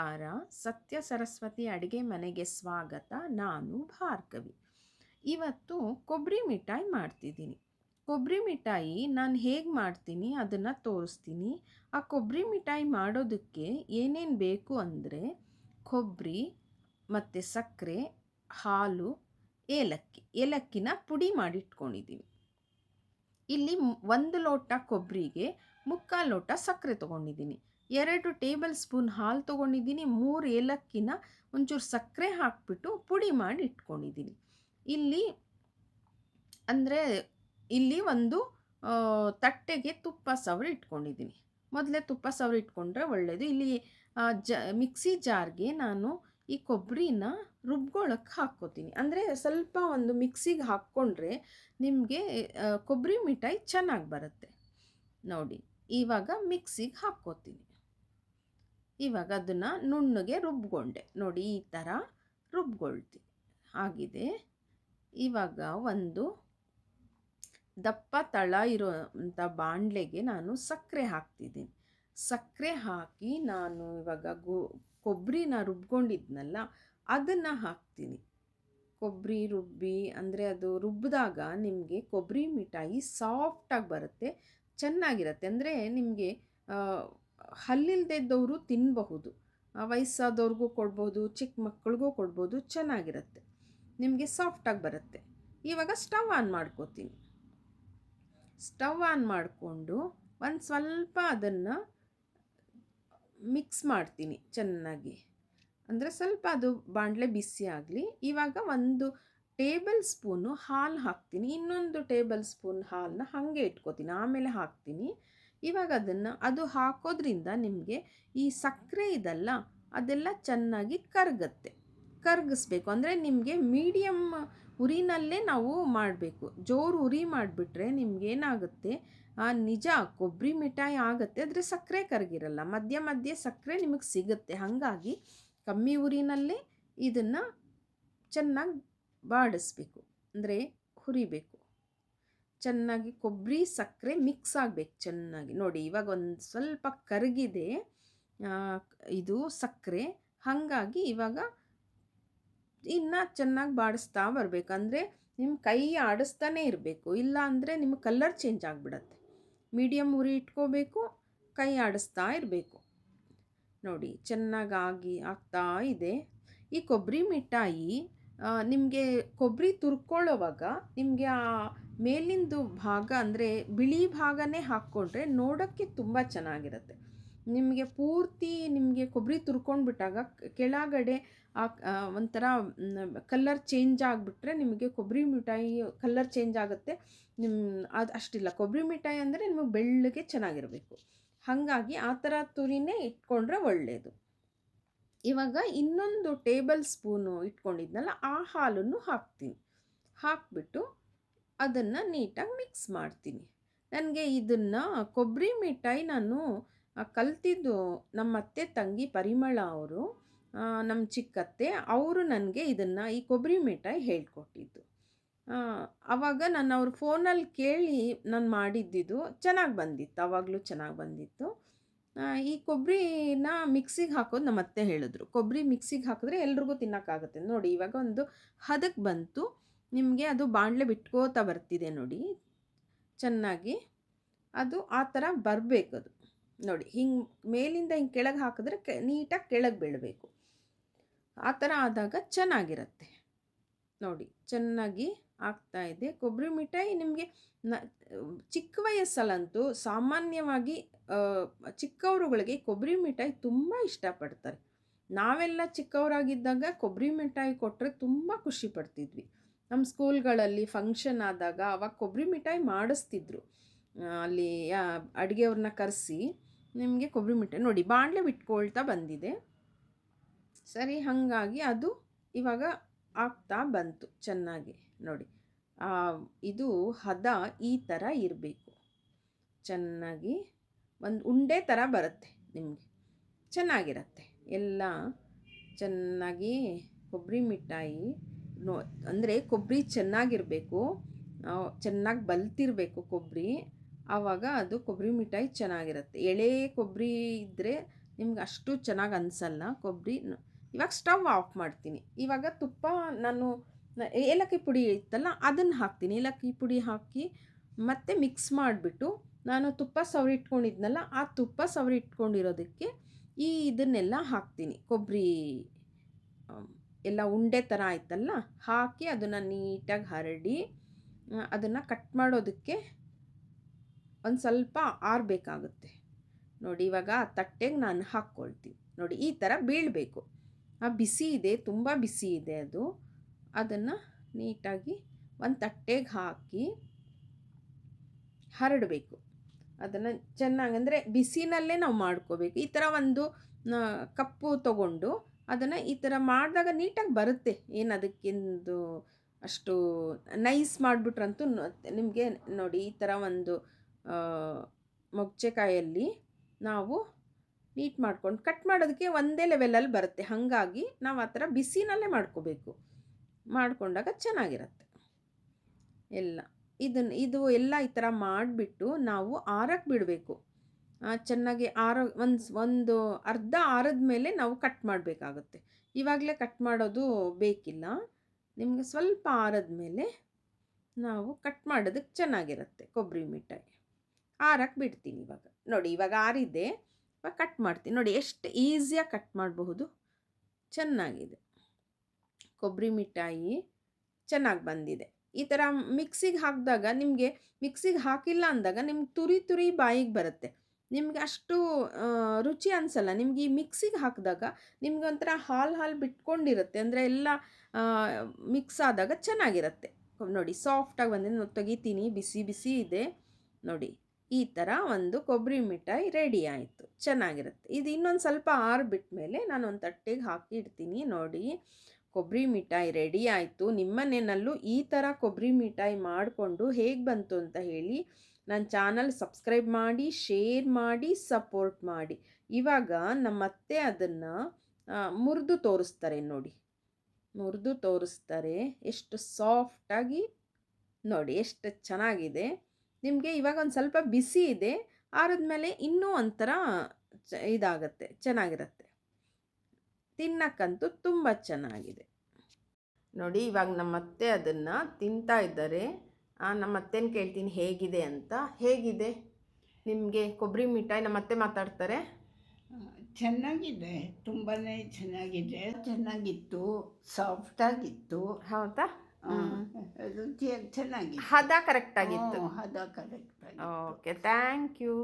ನಮಸ್ಕಾರ. ಸತ್ಯ ಸರಸ್ವತಿ ಅಡುಗೆ ಮನೆಗೆ ಸ್ವಾಗತ. ನಾನು ಭಾರ್ಗವಿ. ಇವತ್ತು ಕೊಬ್ಬರಿ ಮಿಠಾಯಿ ಮಾಡ್ತಿದ್ದೀನಿ. ಕೊಬ್ಬರಿ ಮಿಠಾಯಿ ನಾನು ಹೇಗೆ ಮಾಡ್ತೀನಿ ಅದನ್ನು ತೋರಿಸ್ತೀನಿ. ಆ ಕೊಬ್ಬರಿ ಮಿಠಾಯಿ ಮಾಡೋದಕ್ಕೆ ಏನೇನು ಬೇಕು ಅಂದರೆ ಕೊಬ್ಬರಿ ಮತ್ತು ಸಕ್ಕರೆ ಹಾಲು, ಏಲಕ್ಕಿ. ಏಲಕ್ಕಿನ ಪುಡಿ ಮಾಡಿಟ್ಕೊಂಡಿದ್ದೀನಿ ಇಲ್ಲಿ ಒಂದು ಲೋಟ ಕೊಬ್ಬರಿಗೆ ಮುಕ್ಕಾಲು ಲೋಟ ಸಕ್ಕರೆ ತೊಗೊಂಡಿದ್ದೀನಿ ಎರಡು ಟೇಬಲ್ ಸ್ಪೂನ್ ಹಾಲು ತೊಗೊಂಡಿದ್ದೀನಿ, ಮೂರು ಏಲಕ್ಕಿನ ಒಂಚೂರು ಸಕ್ಕರೆ ಹಾಕಿಬಿಟ್ಟು ಪುಡಿ ಮಾಡಿ ಇಟ್ಕೊಂಡಿದ್ದೀನಿ. ಇಲ್ಲಿ ಅಂದರೆ ಇಲ್ಲಿ ಒಂದು ತಟ್ಟೆಗೆ ತುಪ್ಪ ಸವರಿ ಇಟ್ಕೊಂಡಿದ್ದೀನಿ. ಮೊದಲೇ ತುಪ್ಪ ಸವರಿ ಇಟ್ಕೊಂಡ್ರೆ ಒಳ್ಳೆಯದು ಇಲ್ಲಿ ಜ, ಮಿಕ್ಸಿ ಜಾರ್ಗೆ ನಾನು ಈ ಕೊಬ್ಬರಿನ ರುಬ್ಕೊಳ್ಳೋಕ್ಕೆ ಹಾಕ್ಕೋತೀನಿ. ಅಂದರೆ ಸ್ವಲ್ಪ ಒಂದು ಮಿಕ್ಸಿಗೆ ಹಾಕ್ಕೊಂಡ್ರೆ ನಿಮಗೆ ಕೊಬ್ಬರಿ ಮಿಠಾಯಿ ಚೆನ್ನಾಗಿ ಬರುತ್ತೆ. ನೋಡಿ, ಇವಾಗ ಮಿಕ್ಸಿಗೆ ಹಾಕ್ಕೋತೀನಿ. ಇವಾಗ ಅದನ್ನು ನುಣ್ಣಗೆ ರುಬ್ಕೊಂಡೆ. ನೋಡಿ ಈ ಥರ ರುಬ್ಕೊಳ್ತೀನಿ. ಆಗಿದೆ. ಇವಾಗ ಒಂದು ದಪ್ಪ ತಳ ಇರೋಂಥ ಬಾಣಲೆಗೆ ನಾನು ಸಕ್ಕರೆ ಹಾಕ್ತಿದ್ದೀನಿ. ಸಕ್ಕರೆ ಹಾಕಿ ನಾನು ಇವಾಗ ಗೋ ಕೊಬ್ಬರಿನ ರುಬ್ಕೊಂಡಿದ್ನಲ್ಲ, ಅದನ್ನು ಹಾಕ್ತೀನಿ. ಕೊಬ್ಬರಿ ರುಬ್ಬಿ, ಅಂದರೆ ಅದು ರುಬ್ಬಿದಾಗ ನಿಮಗೆ ಕೊಬ್ಬರಿ ಮಿಠಾಯಿ ಸಾಫ್ಟಾಗಿ ಬರುತ್ತೆ, ಚೆನ್ನಾಗಿರುತ್ತೆ. ಅಂದರೆ ನಿಮಗೆ ಹಲ್ಲಿಲ್ದಿದ್ದವರು ತಿನ್ನಬಹುದು ವಯಸ್ಸಾದವ್ರಿಗೂ ಕೊಡ್ಬೋದು, ಚಿಕ್ಕ ಮಕ್ಕಳಿಗೂ ಕೊಡ್ಬೋದು, ಚೆನ್ನಾಗಿರುತ್ತೆ. ನಿಮಗೆ ಸಾಫ್ಟಾಗಿ ಬರುತ್ತೆ. ಇವಾಗ ಸ್ಟವ್ ಆನ್ ಮಾಡ್ಕೋತೀನಿ. ಸ್ಟವ್ ಆನ್ ಮಾಡಿಕೊಂಡು ಒಂದು ಸ್ವಲ್ಪ ಅದನ್ನು ಮಿಕ್ಸ್ ಮಾಡ್ತೀನಿ ಚೆನ್ನಾಗಿ. ಅಂದರೆ ಸ್ವಲ್ಪ ಅದು ಬಾಣಲೆ ಬಿಸಿ ಆಗಲಿ, ಇವಾಗ ಒಂದು ಟೇಬಲ್ ಸ್ಪೂನು ಹಾಲು ಹಾಕ್ತೀನಿ. ಇನ್ನೊಂದು ಟೇಬಲ್ ಸ್ಪೂನ್ ಹಾಲನ್ನ ಹಾಗೆ ಇಟ್ಕೋತೀನಿ. ಆಮೇಲೆ ಹಾಕ್ತೀನಿ. ಇವಾಗ ಅದನ್ನು ಅದು ಹಾಕೋದ್ರಿಂದ ನಿಮಗೆ ಈ ಸಕ್ಕರೆ ಇದಲ್ಲ ಅದೆಲ್ಲ ಚೆನ್ನಾಗಿ ಕರಗುತ್ತೆ. ಕರಗಿಸ್ಬೇಕು. ಅಂದರೆ ನಿಮಗೆ ಮೀಡಿಯಮ್ ಉರಿನಲ್ಲೇ ನಾವು ಮಾಡಬೇಕು. ಜೋರು ಉರಿ ಮಾಡಿಬಿಟ್ರೆ ನಿಮಗೇನಾಗುತ್ತೆ? ಆ, ನಿಜ ಕೊಬ್ಬರಿ ಮಿಠಾಯಿ ಆಗುತ್ತೆ ಆದರೆ ಸಕ್ಕರೆ ಕರಗಿರಲ್ಲ. ಮಧ್ಯ ಮಧ್ಯೆ ಸಕ್ಕರೆ ನಿಮಗೆ ಸಿಗುತ್ತೆ. ಹಾಗಾಗಿ ಕಮ್ಮಿ ಉರಿನಲ್ಲೇ ಇದನ್ನು ಚೆನ್ನಾಗಿ ಬಾಡಿಸ್ಬೇಕು. ಅಂದರೆ ಹುರಿಬೇಕು. ಚೆನ್ನಾಗಿ ಕೊಬ್ಬರಿ, ಸಕ್ಕರೆ ಮಿಕ್ಸ್ ಆಗಬೇಕು ಚೆನ್ನಾಗಿ. ನೋಡಿ, ಇವಾಗ ಒಂದು ಸ್ವಲ್ಪ ಕರಗಿದೆ. ಇದು ಸಕ್ಕರೆ. ಹಾಗಾಗಿ ಇವಾಗ ಇನ್ನು ಚೆನ್ನಾಗಿ ಬಾಡಿಸ್ತಾ ಬರಬೇಕು. ಅಂದರೆ ನಿಮ್ಮ ಕೈ ಆಡಿಸ್ತಾನೇ ಇರಬೇಕು. ಇಲ್ಲ ಅಂದರೆ ನಿಮ್ಮ ಕಲರ್ ಚೇಂಜ್ ಆಗಿಬಿಡತ್ತೆ. ಮೀಡಿಯಮ್ ಉರಿ ಇಟ್ಕೋಬೇಕು, ಕೈ ಆಡಿಸ್ತಾ ಇರಬೇಕು. ನೋಡಿ ಚೆನ್ನಾಗಾಗಿ ಆಗ್ತಾ ಇದೆ. ಈ ಕೊಬ್ಬರಿ ಮಿಠಾಯಿ ನಿಮಗೆ ಕೊಬ್ಬರಿ ತುರ್ಕೊಳ್ಳೋವಾಗ ನಿಮಗೆ ಆ ಮೇಲಿಂದು ಭಾಗ ಅಂದರೆ ಬಿಳಿ ಭಾಗನೇ ಹಾಕ್ಕೊಂಡ್ರೆ ನೋಡೋಕ್ಕೆ ತುಂಬ ಚೆನ್ನಾಗಿರುತ್ತೆ. ನಿಮಗೆ ಪೂರ್ತಿ ನಿಮಗೆ ಕೊಬ್ಬರಿ ತುರ್ಕೊಂಡ್ಬಿಟ್ಟಾಗ ಕೆಳಗಡೆ ಆ ಒಂಥರ ಕಲ್ಲರ್ ಚೇಂಜ್ ಆಗಿಬಿಟ್ರೆ ನಿಮಗೆ ಕೊಬ್ಬರಿ ಮಿಠಾಯಿ ಕಲ್ಲರ್ ಚೇಂಜ್ ಆಗುತ್ತೆ. ನಿಮ್ಮ ಅದು ಅಷ್ಟಿಲ್ಲ. ಕೊಬ್ಬರಿ ಮಿಠಾಯಿ ಅಂದರೆ ನಿಮಗೆ ಬೆಳ್ಳಗೆ ಚೆನ್ನಾಗಿರಬೇಕು. ಹಾಗಾಗಿ ಆ ಥರ ತುರಿನೇ ಇಟ್ಕೊಂಡ್ರೆ ಒಳ್ಳೆಯದು ಇವಾಗ ಇನ್ನೊಂದು ಟೇಬಲ್ ಸ್ಪೂನು ಇಟ್ಕೊಂಡಿದ್ನಲ್ಲ, ಆ ಹಾಲನ್ನು ಹಾಕ್ತೀನಿ. ಹಾಕ್ಬಿಟ್ಟು ಅದನ್ನು ನೀಟಾಗಿ ಮಿಕ್ಸ್ ಮಾಡ್ತೀನಿ. ನನಗೆ ಇದನ್ನು ಕೊಬ್ಬರಿ ಮಿಠಾಯಿ ನಾನು ಕಲ್ತಿದ್ದು ನಮ್ಮ ಅತ್ತೆ ತಂಗಿ ಪರಿಮಳ ಅವರು ನಮ್ಮ ಚಿಕ್ಕತ್ತೆ, ಅವರು ನನಗೆ ಇದನ್ನು ಈ ಕೊಬ್ಬರಿ ಮಿಠಾಯಿ ಹೇಳ್ಕೊಟ್ಟಿದ್ದು. ಆವಾಗ ನಾನು ಅವ್ರ ಫೋನಲ್ಲಿ ಕೇಳಿ ನಾನು ಮಾಡಿದ್ದಿದ್ದು ಚೆನ್ನಾಗಿ ಬಂದಿತ್ತು ಆವಾಗಲೂ ಚೆನ್ನಾಗಿ ಬಂದಿತ್ತು. ಈ ಕೊಬ್ಬರಿನ ಮಿಕ್ಸಿಗೆ ಹಾಕೋದು ನಮ್ಮ ಅತ್ತೆ ಹೇಳಿದ್ರು. ಕೊಬ್ಬರಿ ಮಿಕ್ಸಿಗೆ ಹಾಕಿದ್ರೆ ಎಲ್ರಿಗೂ ತಿನ್ನೋಕ್ಕಾಗುತ್ತೆ. ನೋಡಿ, ಇವಾಗ ಒಂದು ಹದಕ್ಕೆ ಬಂತು. ನಿಮಗೆ ಅದು ಬಾಣಲೆ ಬಿಟ್ಕೋತಾ ಬರ್ತಿದೆ ನೋಡಿ. ಚೆನ್ನಾಗಿ. ಅದು ಆ ಥರ ಅದು. ನೋಡಿ, ಹಿಂಗೆ ಮೇಲಿಂದ ಹಿಂಗೆ ಕೆಳಗೆ ಹಾಕಿದ್ರೆ ಕೆ, ನೀಟಾಗಿ ಕೆಳಗೆ ಬೀಳಬೇಕು. ಆ ಥರ ಆದಾಗ ಚೆನ್ನಾಗಿರುತ್ತೆ. ನೋಡಿ, ಚೆನ್ನಾಗಿ ಆಗ್ತಾ ಇದೆ. ಕೊಬ್ಬರಿ ಮಿಠಾಯಿ ನಿಮಗೆ ನ, ಚಿಕ್ಕ ವಯಸ್ಸಲ್ಲಂತೂ ಸಾಮಾನ್ಯವಾಗಿ ಚಿಕ್ಕವರುಗಳಿಗೆ ಕೊಬ್ಬರಿ ಮಿಠಾಯಿ ತುಂಬ ಇಷ್ಟಪಡ್ತಾರೆ. ನಾವೆಲ್ಲ ಚಿಕ್ಕವರಾಗಿದ್ದಾಗ ಕೊಬ್ಬರಿ ಮಿಠಾಯಿ ಕೊಟ್ಟರೆ ತುಂಬ ಖುಷಿ ಪಡ್ತಿದ್ವಿ. ನಮ್ಮ ಸ್ಕೂಲ್ಗಳಲ್ಲಿ ಫಂಕ್ಷನ್ ಆದಾಗ ಅವಾಗ ಕೊಬ್ಬರಿ ಮಿಠಾಯಿ ಮಾಡಿಸ್ತಿದ್ರು. ಅಲ್ಲಿ ಅಡುಗೆಯವ್ರನ್ನ ಕರೆಸಿ ನಿಮಗೆ ಕೊಬ್ಬರಿ ಮಿಠಾಯಿ ನೋಡಿ ಬಾಣಲೆ ಬಿಟ್ಕೊಳ್ತಾ ಬಂದಿದೆ. ಸರಿ, ಹಾಗಾಗಿ ಅದು ಇವಾಗ ಆಗ್ತಾ ಬಂತು ಚೆನ್ನಾಗಿ. ನೋಡಿ. ಇದು ಹದ ಈ ಥರ ಇರಬೇಕು. ಚೆನ್ನಾಗಿ ಒಂದು ಉಂಡೆ ಥರ ಬರುತ್ತೆ ನಿಮಗೆ. ಚೆನ್ನಾಗಿರತ್ತೆ. ಎಲ್ಲ ಚೆನ್ನಾಗಿ ಕೊಬ್ಬರಿ ಮಿಠಾಯಿ ನೋ, ಅಂದರೆ ಕೊಬ್ಬರಿ ಚೆನ್ನಾಗಿರಬೇಕು. ಚೆನ್ನಾಗಿ ಬಲ್ತಿರಬೇಕು ಕೊಬ್ಬರಿ ಆವಾಗ ಅದು ಕೊಬ್ಬರಿ ಮಿಠಾಯಿ ಚೆನ್ನಾಗಿರುತ್ತೆ. ಎಳೆ ಕೊಬ್ಬರಿ ಇದ್ದರೆ ನಿಮ್ಗೆ ಅಷ್ಟು ಚೆನ್ನಾಗಿ ಅನಿಸಲ್ಲ. ಕೊಬ್ಬರಿ ಇವಾಗ ಸ್ಟವ್ ಆಫ್ ಮಾಡ್ತೀನಿ. ಇವಾಗ ತುಪ್ಪ ನಾನು ಏಲಕ್ಕಿ ಪುಡಿ ಇತ್ತಲ್ಲ, ಅದನ್ನು ಹಾಕ್ತೀನಿ. ಏಲಕ್ಕಿ ಪುಡಿ ಹಾಕಿ ಮತ್ತೆ ಮಿಕ್ಸ್ ಮಾಡಿಬಿಟ್ಟು ನಾನು ತುಪ್ಪ ಸವರಿಟ್ಕೊಂಡಿದ್ನಲ್ಲ ಆ ತುಪ್ಪ ಸವರಿಟ್ಕೊಂಡಿರೋದಕ್ಕೆ ಈ ಇದನ್ನೆಲ್ಲ ಹಾಕ್ತೀನಿ. ಕೊಬ್ಬರಿ ಎಲ್ಲ ಉಂಡೆ ಥರ ಆಯ್ತಲ್ಲ, ಹಾಕಿ ಅದನ್ನು ನೀಟಾಗಿ ಹರಡಿ ಅದನ್ನು ಕಟ್ ಮಾಡೋದಕ್ಕೆ ಒಂದು ಸ್ವಲ್ಪ ಆರಬೇಕಾಗುತ್ತೆ ನೋಡಿ, ಇವಾಗ ತಟ್ಟೆಗೆ ನಾನು ಹಾಕ್ಕೊಳ್ತೀನಿ ನೋಡಿ, ಈ ಥರ ಬೀಳಬೇಕು. ಆ ಬಿಸಿ ಇದೆ, ತುಂಬ ಬಿಸಿ ಇದೆ ಅದು. ಅದನ್ನು ನೀಟಾಗಿ ಒಂದು ತಟ್ಟೆಗೆ ಹಾಕಿ ಹರಡಬೇಕು. ಅದನ್ನು ಚೆನ್ನಾಗಿ ಅಂದರೆ ಬಿಸಿನಲ್ಲೇ ನಾವು ಮಾಡ್ಕೋಬೇಕು. ಈ ಥರ ಒಂದು ಕಪ್ಪು ತಗೊಂಡು ಅದನ್ನು ಈ ಥರ ಮಾಡಿದಾಗ ನೀಟಾಗಿ ಬರುತ್ತೆ. ಏನು ಅದಕ್ಕಿಂದು ಅಷ್ಟು ನೈಸ್ ಮಾಡಿಬಿಟ್ರಂತೂ ನಿಮಗೆ ನೋಡಿ ಈ ಥರ ಒಂದು ಮೊಗ್ಚೆಕಾಯಲ್ಲಿ ನಾವು ನೀಟ್ ಮಾಡ್ಕೊಂಡು ಕಟ್ ಮಾಡೋದಕ್ಕೆ ಒಂದೇ ಲೆವೆಲಲ್ಲಿ ಬರುತ್ತೆ. ಹಾಗಾಗಿ ನಾವು ಆ ಥರ ಬಿಸಿನಲ್ಲೇ ಮಾಡ್ಕೋಬೇಕು. ಮಾಡಿಕೊಂಡಾಗ ಚೆನ್ನಾಗಿರುತ್ತೆ. ಎಲ್ಲ ಇದನ್ನು ಇದು ಎಲ್ಲ ಈ ಥರ ಮಾಡಿಬಿಟ್ಟು ನಾವು ಆರಕ್ಕೆ ಬಿಡಬೇಕು. ಚೆನ್ನಾಗಿ ಆರ, ಒಂದು ಒಂದು ಅರ್ಧ ಆರದ ಮೇಲೆ ನಾವು ಕಟ್ ಮಾಡಬೇಕಾಗುತ್ತೆ. ಇವಾಗಲೇ ಕಟ್ ಮಾಡೋದು ಬೇಕಿಲ್ಲ. ನಿಮಗೆ ಸ್ವಲ್ಪ ಆರದ ಮೇಲೆ ನಾವು ಕಟ್ ಮಾಡೋದಕ್ಕೆ ಚೆನ್ನಾಗಿರುತ್ತೆ ಕೊಬ್ಬರಿ ಮಿಠಾಯಿ. ಆರಕ್ಕೆ ಬಿಡ್ತೀನಿ ಇವಾಗ. ನೋಡಿ, ಇವಾಗ ಆರಿದೆ ಇವಾಗ ಕಟ್ ಮಾಡ್ತೀನಿ. ನೋಡಿ, ಎಷ್ಟು ಈಸಿಯಾಗಿ ಕಟ್ ಮಾಡಬಹುದು. ಚೆನ್ನಾಗಿದೆ. ಕೊಬ್ಬರಿ ಮಿಠಾಯಿ ಚೆನ್ನಾಗಿ ಬಂದಿದೆ. ಈ ಥರ ಮಿಕ್ಸಿಗೆ ಹಾಕಿದಾಗ ನಿಮಗೆ ಮಿಕ್ಸಿಗೆ ಹಾಕಿಲ್ಲ ಅಂದಾಗ ನಿಮ್ಗೆ ತುರಿ ತುರಿ ಬಾಯಿಗೆ ಬರುತ್ತೆ. ನಿಮ್ಗೆ ಅಷ್ಟು ರುಚಿ ಅನಿಸಲ್ಲ. ನಿಮ್ಗೆ ಈ ಮಿಕ್ಸಿಗೆ ಹಾಕಿದಾಗ ನಿಮ್ಗೆ ಒಂಥರ ಹಾಲು ಹಾಲು ಬಿಟ್ಕೊಂಡಿರುತ್ತೆ. ಅಂದರೆ ಎಲ್ಲ ಮಿಕ್ಸ್ ಆದಾಗ ಚೆನ್ನಾಗಿರುತ್ತೆ. ನೋಡಿ ಸಾಫ್ಟಾಗಿ ಬಂದಿದೆ. ನಾನು ತೆಗಿತೀನಿ. ಬಿಸಿ ಬಿಸಿ ಇದೆ. ನೋಡಿ, ಈ ಥರ ಒಂದು ಕೊಬ್ಬರಿ ಮಿಠಾಯಿ ರೆಡಿ ಆಯಿತು. ಚೆನ್ನಾಗಿರುತ್ತೆ. ಇದು ಇನ್ನೊಂದು ಸ್ವಲ್ಪ ಆರು ಬಿಟ್ಟ ಮೇಲೆ ನಾನು ಒಂದು ತಟ್ಟೆಗೆ ಹಾಕಿ ಇಡ್ತೀನಿ ನೋಡಿ ಕೊಬ್ಬರಿ ಮಿಠಾಯಿ ರೆಡಿ ಆಯಿತು. ನಿಮ್ಮನೆಯಲ್ಲೂ ಈ ಥರ ಕೊಬ್ಬರಿ ಮಿಠಾಯಿ ಮಾಡಿಕೊಂಡು ಹೇಗೆ ಬಂತು ಅಂತ ಹೇಳಿ ನನ್ನ ಚಾನಲ್ ಸಬ್ಸ್ಕ್ರೈಬ್ ಮಾಡಿ, ಶೇರ್ ಮಾಡಿ, ಸಪೋರ್ಟ್ ಮಾಡಿ. ಇವಾಗ ನಮ್ಮ ಅತ್ತೆ ಅದನ್ನು ಮುರಿದು ತೋರಿಸ್ತಾರೆ ನೋಡಿ. ಮುರಿದು ತೋರಿಸ್ತಾರೆ. ಎಷ್ಟು ಸಾಫ್ಟಾಗಿ ನೋಡಿ, ಎಷ್ಟು ಚೆನ್ನಾಗಿದೆ. ನಿಮಗೆ ಇವಾಗ ಒಂದು ಸ್ವಲ್ಪ ಬಿಸಿ ಇದೆ. ಆರದ್ಮೇಲೆ ಇನ್ನೂ ಒಂಥರ ಚ, ಇದಾಗತ್ತೆ, ಚೆನ್ನಾಗಿರುತ್ತೆ. ತಿನ್ನಕ್ಕಂತೂ ತುಂಬ ಚೆನ್ನಾಗಿದೆ. ನೋಡಿ ಇವಾಗ ನಮ್ಮ ಅತ್ತೆ ಅದನ್ನು ತಿಂತಾ ಇದ್ದಾರೆ. ಆ, ನಮ್ಮ ಅತ್ತೆನ ಕೇಳ್ತೀನಿ ಹೇಗಿದೆ ಅಂತ. ಹೇಗಿದೆ? ನಿಮಗೆ ಕೊಬ್ಬರಿ ಮಿಠಾಯಿ ನಮ್ಮ ಅತ್ತೆ ಮಾತಾಡ್ತಾರೆ. ಚೆನ್ನಾಗಿದೆ. ತುಂಬಾ ಚೆನ್ನಾಗಿದೆ. ಚೆನ್ನಾಗಿತ್ತು. ಸಾಫ್ಟಾಗಿತ್ತು ಹೌದಾ? ರುಚಿಯಾಗಿ ಚೆನ್ನಾಗಿ ಹದ ಕರೆಕ್ಟ್ ಆಗಿತ್ತು. ಹ್ಮ್, ಹದ ಕರೆಕ್ಟ್ ಓಕೆ ಥ್ಯಾಂಕ್ ಯು